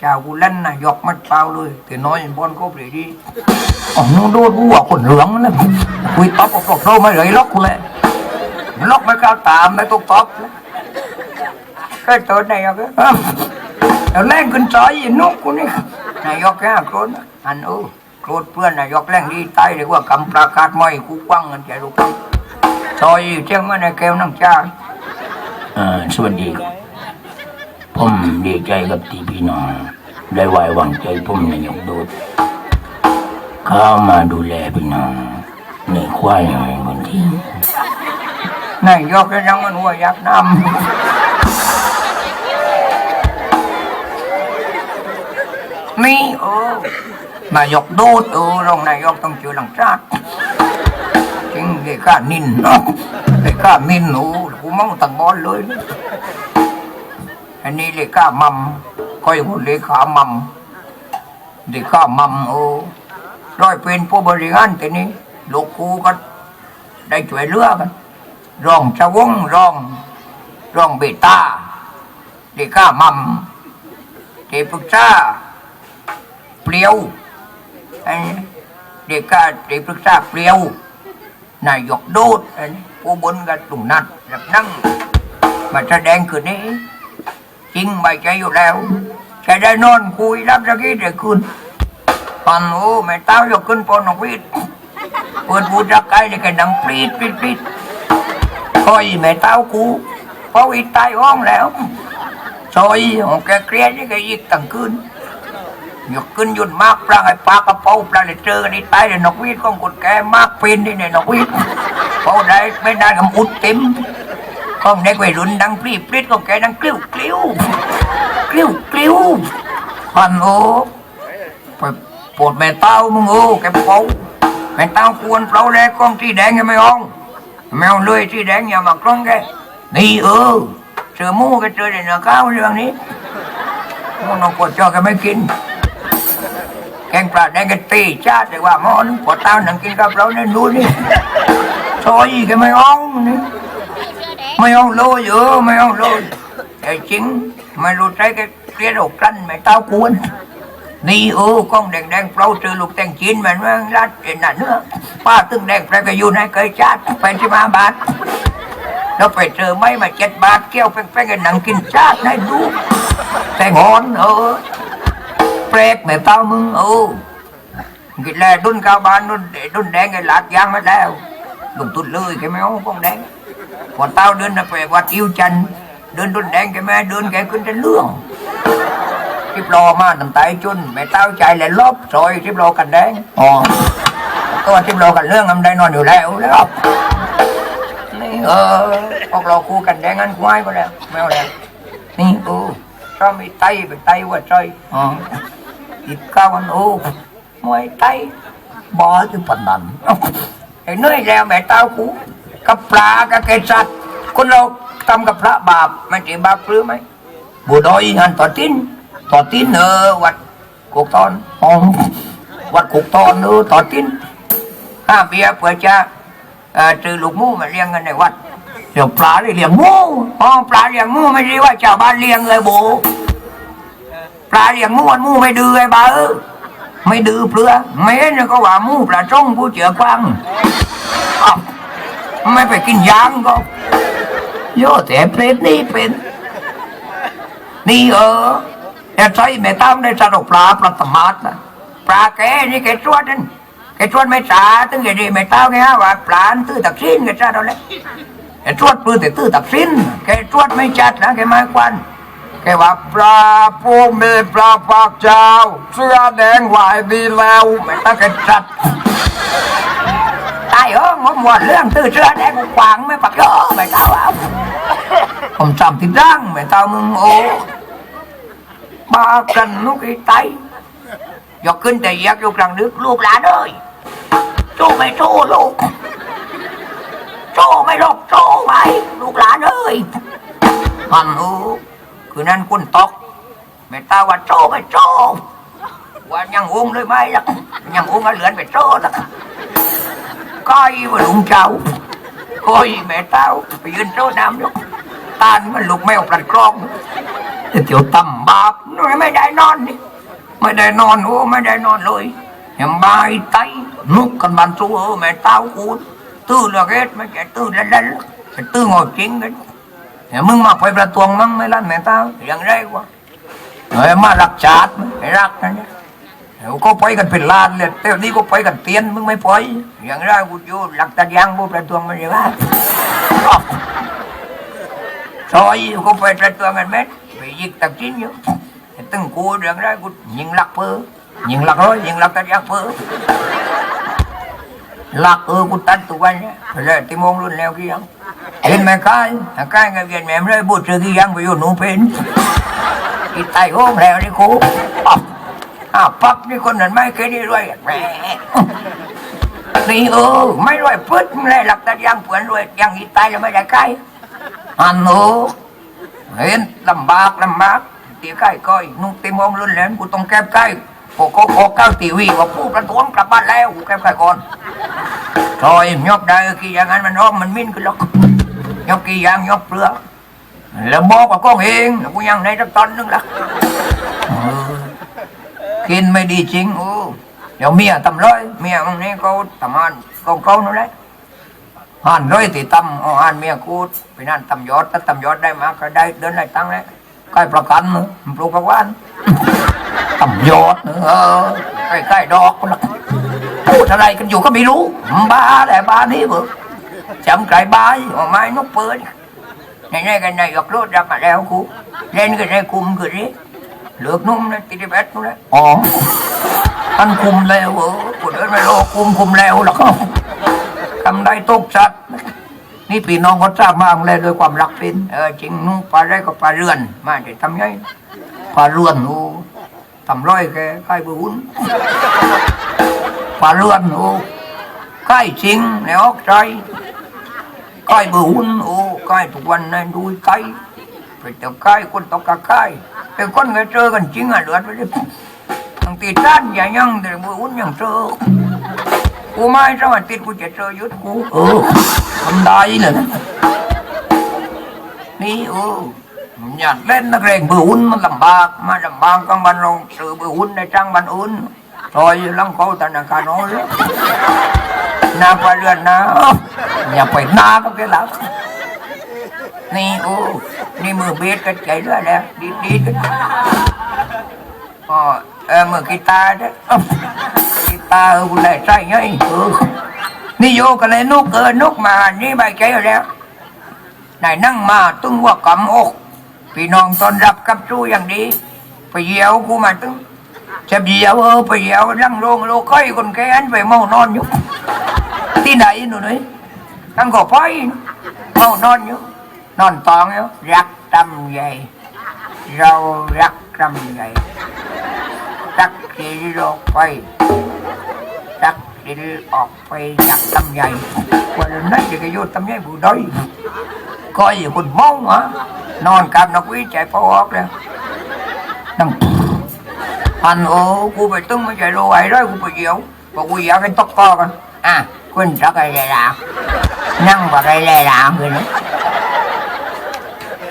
เจ้ากูเล่นนะยกมัดเปล่าเลยแต่น้อยบอลก็เปลี่ยนดีอ๋อนู้นโดนวัวคนเหลืองนั่นนะคุยตอบกับพวกเราไม่เลยล็อกกูเลยล็อกไม่กล้าตามไม่ต้องตอบก็ตัวไหนก็เอาแรงขึ้นจอยนกกูนี่นายกแค่โกรธอันเออโกรธเพื่อนนายกแรงดีตายเลยว่ากำประกาศไม่กูกว้างเงินใจรู้กันจอยเที่ยงมาในแก้วน้ำชาอ่าสวัสดีครับ ผมดีใจกับที่พี่น้อง ได้ไว้วางใจผมนายกโดดเข้ามาดูแลพี่น้องในควายหน่อยบนที่นายยกได้ยังมันหัวยักษ์นำนี่เออนายกดูดเออรองนายกต้องเจอหลังชาติจริงเด็กข้านินเนาะเด็กข้ามินโอ้กูมั่งตังบอลเลย อันนี้เลขามัมก้อยหัวเลขามัมเลขามัมโอ้ร้อยเป็นผู้บริหารแต่นี้ลูกครูก็ได้ช่วยเลือกันรองชาวงรองรองเบต้าเด็กข้ามัมเด็กปรึกษาเปลียวไอ้เด็กข้าเด็กปรึกษาเปลียวนายกโดดไอ้ผู้บนกันตุ่มนัดแบบนั่งมาแสดงคืนนี้ ริงไม่ใจอยู่แล้วใช้ได้นอนคุยรับสักทีเดี๋ยวคืนปันโอ้แม่เต้ายกขึ้นปอนกวิทเปิดบูจักไก่เลยกันดังปรีดปรีดปรีดคอยแม่เต้ากูเพราะอีตายห้องแล้วซอยของแกเครียดนี่แกยิกตั้งคืนยกขึ้นหยุดมากปลาไอ้ปลากระเป๋าปลาเลยเจอกันนี่ตายเลยนกวีดของคนแกมากเป็นนี่เนี่ยนกวีดเป้าได้ไม่ได้กับอุดเต็ม ของเด็กวัยรุ่นดังปรีปรีดของแกดังกลิ้วกลิ้วกลิ้วกลิ้วพันโอ้ไปปวดแม่เต้ามึงโอ้แกเป้าแม่เต้าควรเปล่าแรกกล้องที่แดงยังไม่อองแมวเลยที่แดงอย่ามากล้องแกนี่เออเจอมูก็เจอในเนื้อข้าวเรื่องนี้หมูนกปวดจอแกไม่กินแกงปลาแดงกันตีชาติแต่ว่าหมอนปวดเต้าหนังกินกับเราเนี่ยดูนี่ซอยแกไม่อ้องนี่ ไม่อ้องโลยเออไม่อ้องโลยไอ้จริงไม่รู้ใจแกเกลียดอกกันไม่เต้ากวนนี่เออกล้องแดงแดงๆเปล่าเจอลูกแตงจีนเหมือนว่ารัดเอ็นน่ะเนื้ พอเต้าเดินไปวัดอิวจันเดินต้นแดงแกแม่เดินแกขึ้นจะเรื่องที่ปลอมาตั้งแต่จุนแม่เต้าใจแลยลบซอยที่ปลอกันแดงอ๋อตัวที่ปลอกันเรื่องอำได้นอนอยู่แล้วแล้วนี่เออพวกเราคู่กันแดงอันควายก็แล้วไม่เอาแล้วนี่โอ้ชอบมีไตเป็นไตว่าซอยอ๋อติดก้าวันโอ้มวยไตบ่อที่ปันนันไอ้น้อยแล้วแม่เต้าคู่ กับปลากับเกสัตว์คนเราทำกับพระบาปมันจะบาปหรือไหมบุดอยหันต่อตินต่อตินเออวัดกุกตอนออวัดกุกตอนเออต่อตินห้าเบียเพื่อจะเอ่อซื้อลูกมูมาเลี้ยงกันในวัดเดี๋ยวปลาได้เลี้ยงมูอ๋อปลาเลี้ยงมูไม่ใช่ว่าชาวบ้านเลี้ยงเลยโบปลาเลี้ยงมูมันมูไม่ดื้อไอ้บ้าเออไม่ดื้อเปลือไม่เห็นก็ว่ามูปลาจ้องผู้เจือกว้างอ้าว ไม่ไปกินยางก็โย่แต่เพลนนี่เป็น นี่เออแต่ใช่แม่ตั้มได้สรุปปลาปลาตมาดนะปลาแกนี่แกชวดนั่นแกชวดไม่จ่าตึงแกดีไม่เต้าแกฮะว่าปลาตื้อตักซินแกจ้าเราเลยแกชวดปืนแต่ตื้อตักซินแกชวดไม่จัดนะแกไม่ควันแกว่าปลาพวกมีปลาปากเจ้า เสื้อแดงหวายดีแล้วไม่ต้องแกจัดายเออหมดหมดเรื่องตื้อเสื้อแดงกูขวางไม่ปักเยอะไม่เต้าเอาผมจำติดร่างไม่เต้ามึงโอ้ ba cần nó cái tay do kinh tế giác vô rằng nước luộc lá ơi chú mày chú luộc chú mày luộc chú mày luộc lá ơi hằng hư cứ nên quân tóc mày tao ว่า chú mày chú ว่ายังงงเลยไหมล่ะยังงงอะเหลือนไปโจ้ล่ะ ก้อยว่าลุงเจ้าก้อยแม่เต้าไปยืนโจ้น้ำอยู่ตานมันลูกแมวปลัดกรองเดี๋ยวตำบาปนู่นไม่ได้นอนนี่ไม่ได้นอนโอ้ไม่ได้นอนเลยยังบายไตนุกกันบันสู้เออแม่เต้ากูตื้อเลือกเอ็ดไม่ใช่ตื้อเล่นแต่ตื้อหงอจริงกันเดี๋ยวมึงมาไปประตวงมั้งไม่ลั่นแม่เต้าอย่างไรวะเฮ้ยมารักชาติไม่รักนะเนี่ย เดี๋ยวก็ไปกันเป็นล้านเลยแต่นี้ก็ไปกันเตียนมึงไม่ปล่อยอย่างไรกูอยู่หลักตะยางบุประตวงมันยังไงซอยกูไปประตัวกันเม็ดไปยิงตักชิ้นอยู่ตึงกูเรื่องไรกูยิงหลักเพอยิงหลักร้อยยิงหลักตะยักเพอหลักเออกูตัดตัวเนี่ยเลยที่มองรุ่นแล้วกี่ยังเห็นไหมกายกายกับเวียนแม่เลยบูดเจอกี่ยังไปอยู่หนูเป็นอีไตโอ้มแล้วนี่กู อ๊อบอะปั๊บนี่คนนั้นไม่เคยได้รวยแหมนี่เออไม่รวยปึ๊ดไม่ได้หลักตะยังเผื่อนรวยยังอีไตแล้วไม่ได้ใกล้อันโนเห็นลำบากลำบากตีใกล้ก้อยนุ่งเตีมองรุนแรงกูต้องแก้ใกล้พอเขาขอก้าวตีวีว่าผู้ประท้วงกลับบ้านแล้วกูแก้ใกล้ก่อนซอยยกได้กี่อย่างนั้นมันร้องมันมิ้นขึ้นหรอกยกกี่อย่างยกเปลือกแล้วบอกว่าก้องเองแล้วกูยังในสักตอนนึงละ กินไม่ดีจริงโอ้เดี๋ยวเมียทำร้อยเมียมึงนี่เขาทำงานกองเขานั่นแหละหันร้อยตีตั้มเอาหันเมียกูไปนั่นตำยอดถ้าตำยอดได้มาก็ได้เดินได้ตังค์แล้วใกล้ประกันมึงปลูกประวันตำยอดเออใกล้ใกล้ๆดอกคนละพูดอะไรกันอยู่ก็ไม่รู้บ้าแหละบ้านี้เบอจำไก่บ้าออกไม้นกเปิดในในกันในหยอกรถรักมาแล้วกูเล่นกันในคุมกันนี้ เลือกนุ่มนะติดแบตนู่นแหละอ๋อท่านคุมแล้วเออกูเดินไม่รอคุมคุมแล้วหรอกทำได้ตกชัดนี่พี่น้องเขาทราบมากเลยด้วยความรักเป็นเออจริงนู้นปลาไรก็ปลาเรือน มาเดี๋ยวทำไงปลาเรือนโอ้ทำร้อยแกใกล้บุญปลาเรือนโอ้ใกล้จริงในออกใจใกล้บุญโอ้ใกล้ทุกวันในดูใกล้ ไปเจอใกล้คนตกกะใกล้แต่คนก็เจอกันจริงอะเลือดไปเลยบางทีด้านอย่ายังแต่บุญยังเจอกูไม่สมัครติดกูจะเจอยุทธกูเออทำได้เลยนี่เอออยากเล่นนักเรงเบื่อหุ่นมันลำบากมาลำบากกลางบันลงซื้อเบื่อหุ่นในจ้างบันอุ่นซอยลังเขาธนาคารน้อยน้าปเรือนนะอย่าไปนาก็แค่หลัก นี่โอ้นี่มือเบสกันใจด้วยแล้วดีดีกันอ๋อเออมือกีตาร์ด้วยกีตาร์กูเลยใช่ไงเออนี่โยกันเลยนกเออนกมานี่ใบใจแล้วไหนนั่งมาตึงว่ากำอกพี่น้องตอนรับกับจู้อย่างดีไปเยี่ยวกูมาตึงจะเยี่ยวเออไปเยี่ยวนั่งโรงโลก้อยคนแก่นไปเมานอนอยู่ที่ไหนหนูนี่ตั้งก็ไปเมานอนอยู่ นอนตองอยู่รักตำใหญ่เรารักตำใหญ่ตักสินออกไปตักสินออกไปจากตำใหญ่วันนั้นจะกโยนตำใหญ่ผู้ด้อยก็อยู่คนมอง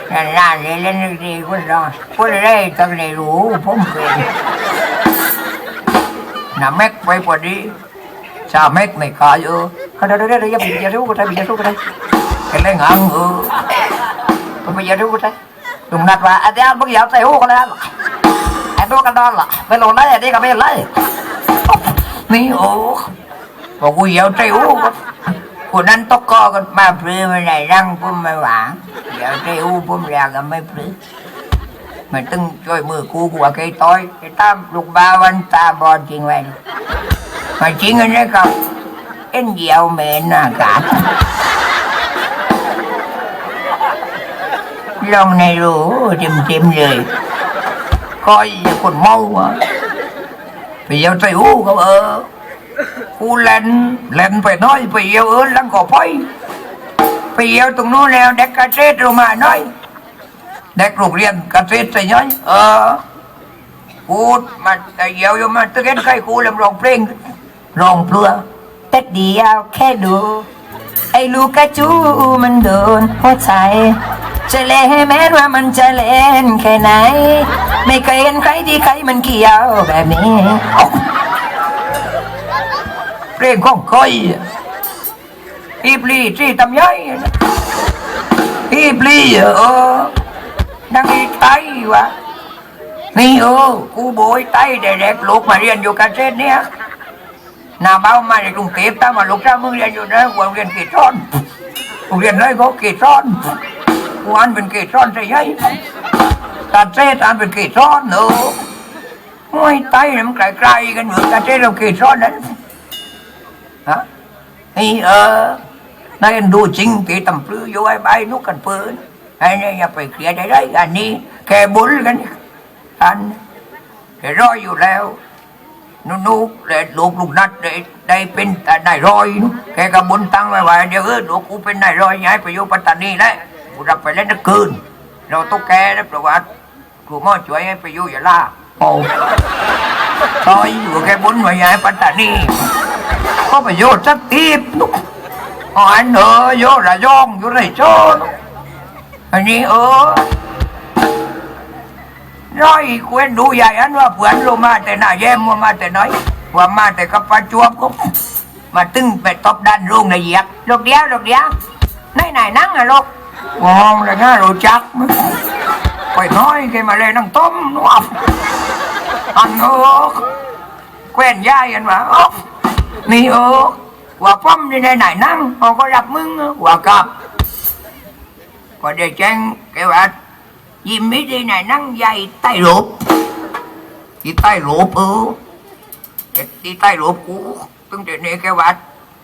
แล้วนั่งพันโอ้กูไปตึ้งไม่ใช่โลไอ้ร้อยกูไปเหี่ยวบอกกูอยากให้ตกคนไรล่ะนั่งไรล่นะนั่นล่ะเล่นเล่นดีคุณรอคุณเล่นตั้งในรู้ผมเป็นน่ะแม็กไปพอดีชาแม็กไม่ขายเออเขาได้ได้ได้ย่าไปอย่ารู้ก็ได้อย่ารู้ก็ได้ cái lấy ngang ừ còn bây giờ รู้ก็ได้ dùng nạt ว่าไอันนี้มึงอยากใส่หูกันแล้ไอ้ตัวกันดอนล่ะไปลงได้อันนี้ก็ไม่เลยนี่โอ้บอกกูอยากใส่หูกัน คนนั้นตกกอกันมาพลื้อไม่ได้ร่างพุ่มไม่หวางเดี๋ยวเจ้อู้พุ่มแรงก็ไม่พลื้อมันตึงช่วยมือกูหัวไก่ต้อยไอ้ตามลูกบาวันตาบอดจริงไว้มาจริงกันได้กับเอ็นเดียวเหม็นน่ะกับลองในรูเต็มๆเลยก้อยคนเมาอะไปเยาใจอู้ก็าเออ กูเล่นเล่นไปน้อยไปเยอะเออนลังก็พอยไปเยอะตรงโน้นแล้วเด็กกระเทศลงมาน้อยเด็กโรงเรียนกระเทศใส่น้อยเออกูมาแต่เยอะอยู่มาตะเก็นใครกูเล่นร้องเพลงร้องเพื่อแต่เดียวแค่ดูไอ้ลูกกระจูมันโดนหัวใจจะเล่แม้ว่ามันจะเล่นแค่ไหน ไม่เคยเห็นใครดีใครมันเกี่ยวแบบนี้ เพลงของคอยอีปลีที่ตำย่อยอีปลีเออนังอีไทยวะนี่เออกูโบยไตเด็กๆลูกมาเรียนอยู่กันเส้นเนี้ยนาเบ้ามาในกรุงเทพตามมาลูกเจ้ามึงเรียนอยู่นะกูเรียนเกตร้อนกูเรียนไรก็เกตร้อนกูอ่านเป็นเกตร้อนใช่ไหมตัดเส้นอ่านเป็นเกตร้อนเนอะโอ้ยไตเนี่ยมันไกลๆกันเหมือนกันเส้นเราเกตร้อนนั้น ฮะนี่เออนายดูจริงที่ตำปลืออยู่ไอ้ใบนุกกันปินไอ้เนี่ยอย่าไปเคลียร์ได้ได้อันนี้แค่บุญกันอันแค่รอยอยู่แล้วนุนุและลูกลูกนัดได้ได้เป็นแต่นายรอยแค่กับบุญตั้งไว้ไว่าเดี๋ยวเออลูกกูเป็นนายรอยย้ายไปอยู่ปัตตานีแล้วกูรับไปเล่นนักคืน เราตุ๊กแกนะประวัติครูหม่อช่วยให้ไปอยู่ยะลาโอ้ซอยอยู่แค่บุญไว้ย้ายปัตตานี có phải vô rất tiếp lúc họ anh ở vô là giòn vô này cho anh đi ở rồi quên đủ dài anh ว่าเพื่อนรู้มาแต่หน้าแย้มว่ามาแต่น้อยว่ามาแต่กับปลาจวบก็มาตึงไปตบดันรุ่งในเหยียกลูกเดียวลูกเดียวไหนไหนนั่งอะลูกมองเลยนะรู้จักมั้ยไปน้อยแกมาเลยนั่งต้มนัวอันเออแคว้นย่ายอันว่าอ๊อก นี่เออว่าป้อมนี่ในไหนนั่งเขาก็รับมึงเออว่ากับก็ได้แจ้งแกว่ายิ้มไม่ได้ไหนนั่งใหญ่ใต้รูปที่ใต้รูปเออแต่ที่ใต้รูปกูตั้งแต่นี้แกว่า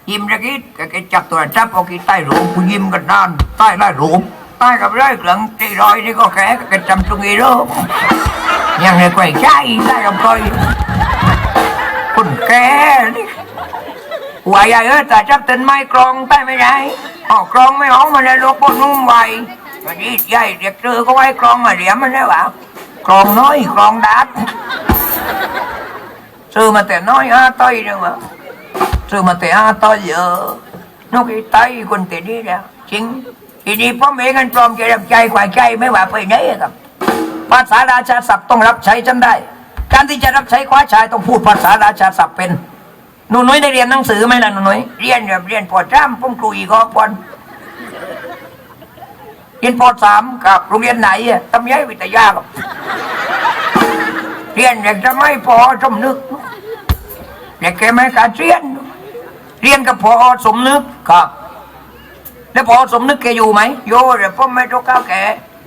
ยิ้มระกิดแกแกจับตัวจับเอาที่ใต้รูปกูยิ้มกันนานใต้ได้รูปใต้กับไรเกลืองตีรอยนี่ก็แกแกจำตรงนี้เด้อยังไงแกว่งใจใต้กับคอยคนแกนี่ หัวใหญ่เออแต่จับต้นไม้กรองใต้ไม่ได้ออกกรองไม่ออกมาเลยลูกปนุ่มไววันนี้ใหญ่เด็กเจอก็ไว้กรองมาเดี๋ยวมันได้หวะกรองน้อยกรองดัดซื้อมาแต่น้อยอาต้อยเดียวะซื้อมาแต่อาต้อยเยอะนกอีไตคนแต่นี้แล้วจริงทีนี้พ่อเมกันปลอมใจรับใจกว่าใจไม่ว่าไปไหนครับภาษาราชาศัพท์ต้องรับใช้จำได้ การที่จะรับใช้คว้าชายต้องพูดภาษาราชาศัพท์เป็น หนูน้อยได้เรียนหนังสือไหมล่ะหนูน้อยเรียนแบบเรียนปอจ้ำผมครูอีกอปอนเรียนปอสามกับโรงเรียนไหนอะตำยัยวิทยากับเรียนอยางจะไม่พอสมนึกเด็กแกไม่การเรียน เรียนกับพอสมนึกครับ แล้วพอสมนึกแกอยู่ไหมโย่เดี๋ยวผมไม่ต้องก้าวแก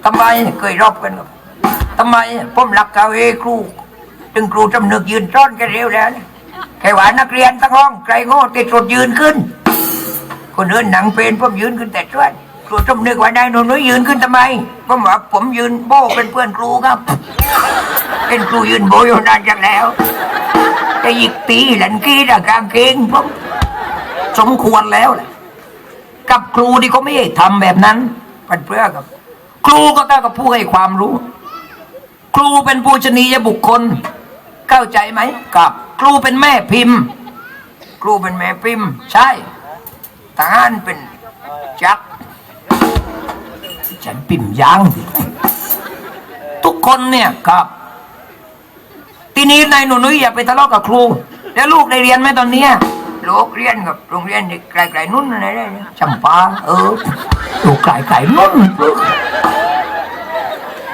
ทำไมเคยรอบกันครับทำไมผมรักเขาเอครู ถึงครูสำนึกยืนซ่อนแกเร็วแล้วเนี่ย แค่ว่านักเรียนทั้งห้องใครโง่ติดสุดยืนขึ้น คนอื่นหนังเป็นผมยืนขึ้นแต่ช่วยครูจำนึกว่าได้หนูน้อยยืนขึ้นทำไมผมว่าผมยืนโบเป็นเพื่อนครูครับ เป็นครูยืนโบอยู่นานจังแล้วแต่อีกปีหลันกี้นะกางเกงผมสมควรแล้วแหละกับครูที่เขาไม่ทำแบบนั้นเป็นเพื่อกับ ครูก็ต้องกับผู้ให้ความรู้ ครูเป็นผู้ชนียบุคคล เข้าใจไหมกับ ครูเป็นแม่พิมพ์ ครูเป็นแม่พิมพ์ ใช่ทหารเป็นจักรฉันพิมพ์ยางทุกคนเนี่ยครับ ทีนี้นายหนูนุ้ยอย่าไปทะเลาะกับครู แล้วลูกได้เรียนไหมตอนเนี้ยลูกเรียนกับโรงเรียนไกลๆนุ่นอะไรได้เนี่ยจำปาเออลูกไกลๆนุ่น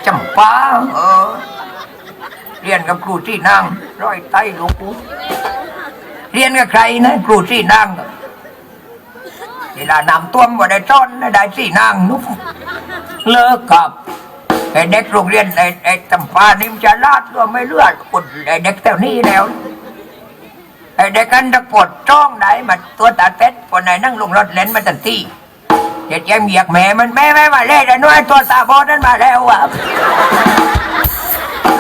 จำปาเออ เรียนกับครูที่นั่งร้อยไต้หลวงปู่เรียนกับใครนะครูที่นั่งเวลานำต้วมว่าได้จ้อนได้ที่นั่งนุ๊กเลิกกับไอ้เด็กโรงเรียนไอ้ไอ้ตำปานิมจะลาดก็ไม่เลือดคนไอ้เด็กแถวนี้แล้วไอ้เด็กกันตะปวดจ้องไหนมาตัวตาเต็ดคนไหนนั่งลงรถเล่นมาทันที่เด็กยังเหยียกแม่มันแม่แม่มาเล่นไอ้น้อยตัวตาบอดนั้นมาแล้วอะ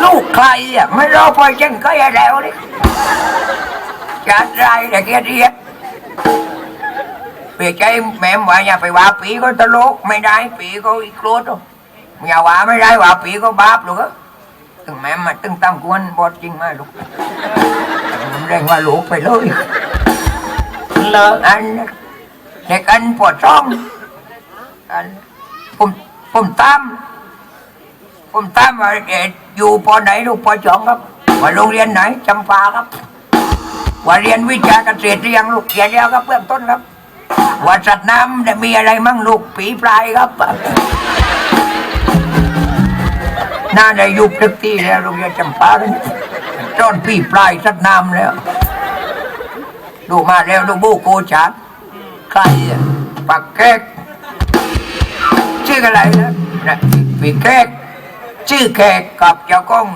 ลูกใครอะไม่รอพอจังก็อย่าแล้วนี่จัดไรแต่แกเรียกเปียใจแม่ว่าอย่าไปว่าปีก็ตลกไม่ได้ปีก็อีกโคตรอย่าว่าไม่ได้ว่าปีก็บาปลูกอะตึงแม่มาตึงตั้งกวนบอดจริงมาลูกผมเร่งว่าลูกไปเลยเลิกอันเด็กอันปวดท้องอันผมผมตาม ผมตามว่าเอ่ออยู่ปอไหนลูกปอสองครับ ว่าโรงเรียนไหนจำปาครับ ว่าเรียนวิชาเกษตรหรือยังลูกเรียนแล้วครับเบื้องต้นครับ ว่าสัตว์น้ำเนี่ยมีอะไรมั่งลูกผีปลายครับน่าได้ยุบทึกที่แล้วโรงเรียนจำปาเลยจ้อนผีปลายสัตว์น้ำแล้วดูมาแล้วดูบูโกชัดใครปักแก๊กชื่ออะไรนะนะปีแก๊ก ชื่อแขกกับเจ้าก้อง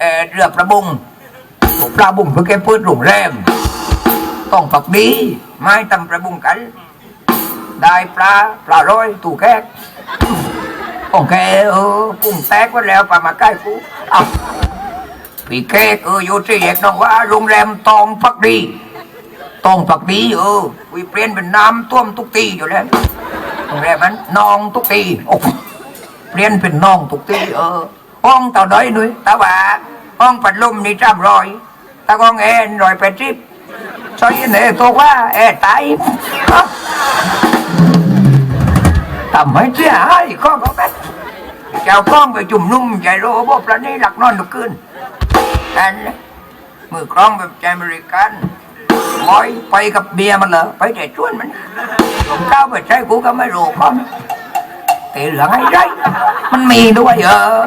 เออเรือประบุงปลาบุงเพื่อแกพูดโรงแรมต้องปักดีไม่ตำประบุงกัน ได้ปลาปลาร้อยตู่แขกโอเคเออปุ้งแตกไว้แล้วปลามาใกล้กูเอาปีแขกเอออยู่ที่แยกน้องว่าโรงแรมตองพักดีต้องปักดีเออวิเปลี่ยนเป็นน้ำท่วมทุกตีอยู่แล้วโรงแรมนั้นนองทุกตีโอ้ เปลี่ยนเป็นน้องทุกตีเออห้องต่อด้อยหนุ่ยตาว่าห้องปัดลมนี่จ้ำรอยตากองแอนรอยแปดสิบซอยนี่ตัวว่าแอตายทำให้เสียหายข้อก็แม่เจ้าก้องไปจุ่มนุ่มใจโลบประนี้หลักนอนทุกคืนอันนี้มือกล้องแบบใจอเมริกันบอยไปกับเบียร์มันเหรอไปแต่ชวนมันผมเก้าไปใช้กูก็ไม่รู้มันแต่เหลืองไอ้ไรมันมีด้วยเออ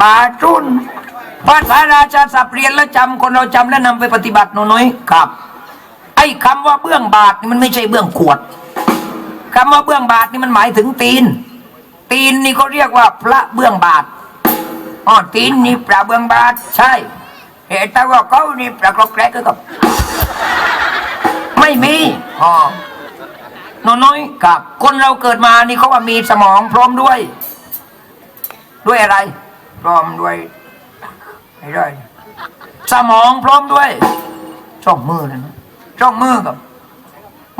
บาจุนภาษาราชาศัพเรียนแล้วจำคนเราจำแล้วนำไปปฏิบัติหน้อยๆครับ ไอ้คำว่าเบื้องบาทนี่มันไม่ใช่เบื้องขวดคำว่าเบื้องบาทนี่มันหมายถึงตีน ตีนนี่เขาเรียกว่าพระเบื้องบาทอ๋อตีนนี่พระเบื้องบาท ใช่เห็นแต่ว่าเขานี่พระกรกแกรกก็กับไม่มีอ๋อ น้อยๆกับ คนเราเกิดมานี่เขาว่ามีสมองพร้อมด้วย ด้วยอะไร พร้อมด้วยไม่ได้สมองพร้อมด้วยช่องมือนะช่องมือกับ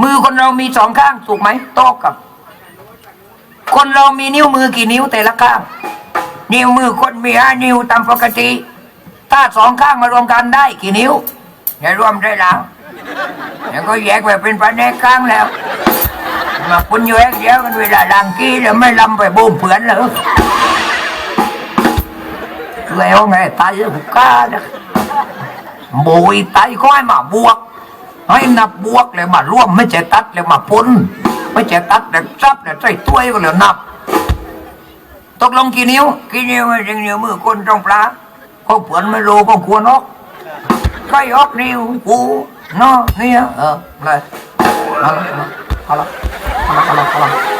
มือคนเรามีสองข้างถูกไหมโต๊ะกับ คนเรามีนิ้วมือกี่นิ้วแต่ละข้าง นิ้วมือคนมีห้านิ้วตามปกติ ถ้าสองข้างมารวมกันได้กี่นิ้วอย่ารวมได้แล้วแล้วก็แยกไปเป็นประเด็นกลางแล้ว มาคุณแยกเดียวกันเวลาดังกี้แล้วไม่ลำไปบูมเผือนเหรอแล้วไงตายหุกก้าเนี่ยบุยตายก็ให้มาบวก ให้นับบวกเลยมาร่วมไม่ใช่ตัดเลยมาปนไม่ใช่ตัดแต่ซับแต่ใส่ถ้วยก็เลยนับ ตกลงกี่นิ้วกี่นิ้วไม่ใช่นิ้วมือคนตรงปลาก็เผือนไม่รู้ก็ควรออกใครออกนิ้วกูเนาะเนี่ยเออเลยเอาละเอาละ 好了好了好了。